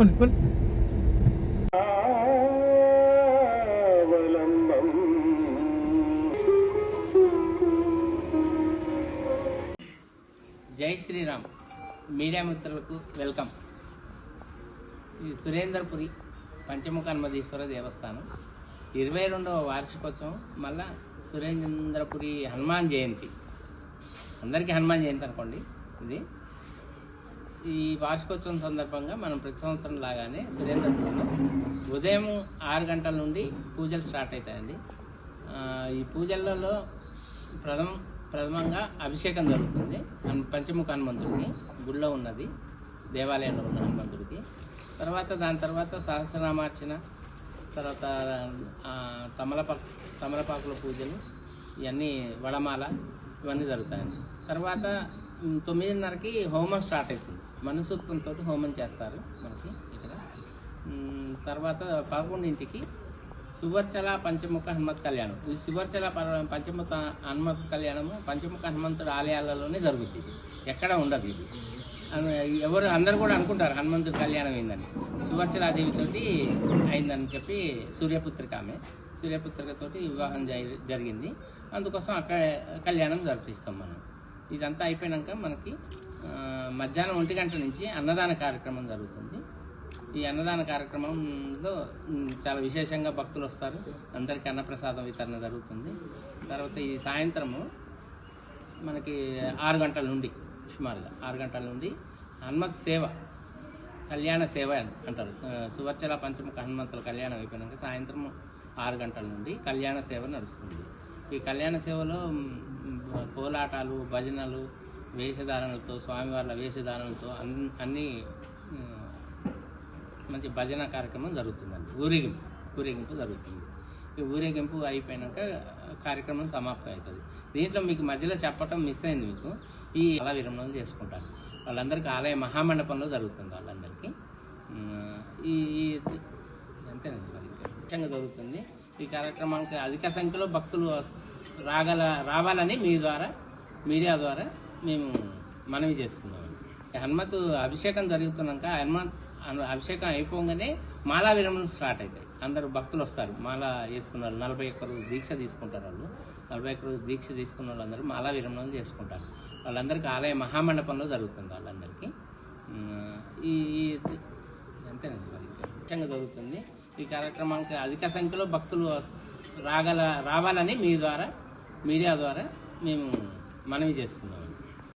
పోనీ పోనీ జై శ్రీరామ్. మీడియా మిత్రులకు వెల్కమ్. ఇది సురేందర్పురి పంచముఖ హనుమదీశ్వర దేవస్థానం. ఇరవై రెండవ వార్షికోత్సవం మళ్ళా సురేంద్రపురి హనుమాన్ జయంతి. అందరికీ హనుమాన్ జయంతి అనుకోండి. ఇది ఈ వార్షికోత్సవం సందర్భంగా మనం ప్రతి సంవత్సరం లాగానే సురేంద్రపురంలో ఉదయం ఆరు గంటల నుండి పూజలు స్టార్ట్ అవుతాయండి. ఈ పూజలలో ప్రథమ ప్రథమంగా అభిషేకం జరుగుతుంది. పంచముఖ హనుమంతుడికి గుళ్ళో ఉన్నది దేవాలయంలో ఉన్న హనుమంతుడికి. తర్వాత దాని తర్వాత సహస్రనామార్చన తర్వాత తమలపాకు తమలపాకుల పూజలు ఇవన్నీ వడమాల ఇవన్నీ జరుగుతాయండి. తర్వాత తొమ్మిదిన్నరకి హోమం స్టార్ట్ అవుతుంది మనసూక్తంతో హోమం చేస్తారు మనకి ఇక్కడ. తర్వాత పదకొండింటికి సువర్చల పంచముఖ హనుమత్ కళ్యాణం. ఈ సువర్చల పంచముఖ హనుమత్ కళ్యాణము పంచముఖ హనుమంతుడు ఆలయాలలోనే జరుగుతుంది ఎక్కడ ఉండదు ఇది. ఎవరు అందరు కూడా అనుకుంటారు హనుమంతుడి కళ్యాణం అయిందని. సువర్చలాదేవితోటి అయిందని చెప్పి సూర్యపుత్రిక ఆమె. సూర్యపుత్రికతోటి వివాహం జరిగింది. అందుకోసం అక్కడ కళ్యాణం జరిపిస్తాం మనం. ఇదంతా అయిపోయాక మనకి మధ్యాహ్నం ఒంటి గంట నుంచి అన్నదాన కార్యక్రమం జరుగుతుంది. ఈ అన్నదాన కార్యక్రమంలో చాలా విశేషంగా భక్తులు వస్తారు. అందరికీ అన్నప్రసాదం వితరణ జరుగుతుంది. తర్వాత ఈ సాయంత్రము మనకి ఆరు గంటల నుండి సుమారుగా ఆరు గంటల నుండి హనుమత్ సేవ కళ్యాణ సేవ అని అంటారు. సువర్చల పంచముఖ హనుమంతుల కళ్యాణం అయిపోయినాక సాయంత్రం ఆరు గంటల నుండి కళ్యాణ సేవ నడుస్తుంది. ఈ కళ్యాణ సేవలో కోలాటాలు భజనలు వేషధారణలతో స్వామివార్ల వేషధారణలతో అన్ అన్నీ మంచి భజన కార్యక్రమం జరుగుతుందండి. ఊరేగింపు ఊరేగింపు జరుగుతుంది. ఈ ఊరేగింపు అయిపోయినాక కార్యక్రమం సమాప్తం అవుతుంది. దీంట్లో మీకు మధ్యలో చెప్పటం మిస్ అయింది మీకు. ఈ అలా విరమణం చేసుకుంటారు. వాళ్ళందరికీ ఆలయ మహామండపంలో జరుగుతుంది వాళ్ళందరికీ. ఈ అంతేనండి ముఖ్యంగా జరుగుతుంది. ఈ కార్యక్రమానికి అధిక సంఖ్యలో భక్తులు వస్- రాగల రావాలని మీ ద్వారా మీడియా ద్వారా మేము మనవి చేస్తున్నాం. ఈ హనుమత్ అభిషేకం జరుగుతున్నాక హనుమత్ అభిషేకం అయిపోగానే మాలా విరమణ స్టార్ట్ అవుతాయి అందరూ భక్తులు వస్తారు. మాల వేసుకున్నారు నలభై ఒక్క రోజు దీక్ష తీసుకుంటారు వాళ్ళు. నలభై ఒక్క రోజు దీక్ష తీసుకున్న వాళ్ళందరూ మాలా విరమణ చేసుకుంటారు. వాళ్ళందరికీ ఆలయ మహామండపంలో జరుగుతుంది వాళ్ళందరికీ. ఈ అంతేనండి మరి. ముఖ్యంగా జరుగుతుంది ఈ కార్యక్రమానికి అధిక సంఖ్యలో భక్తులు రాగల రావాలని మీ ద్వారా మీడియా ద్వారా మేము మనవి చేస్తున్నాం.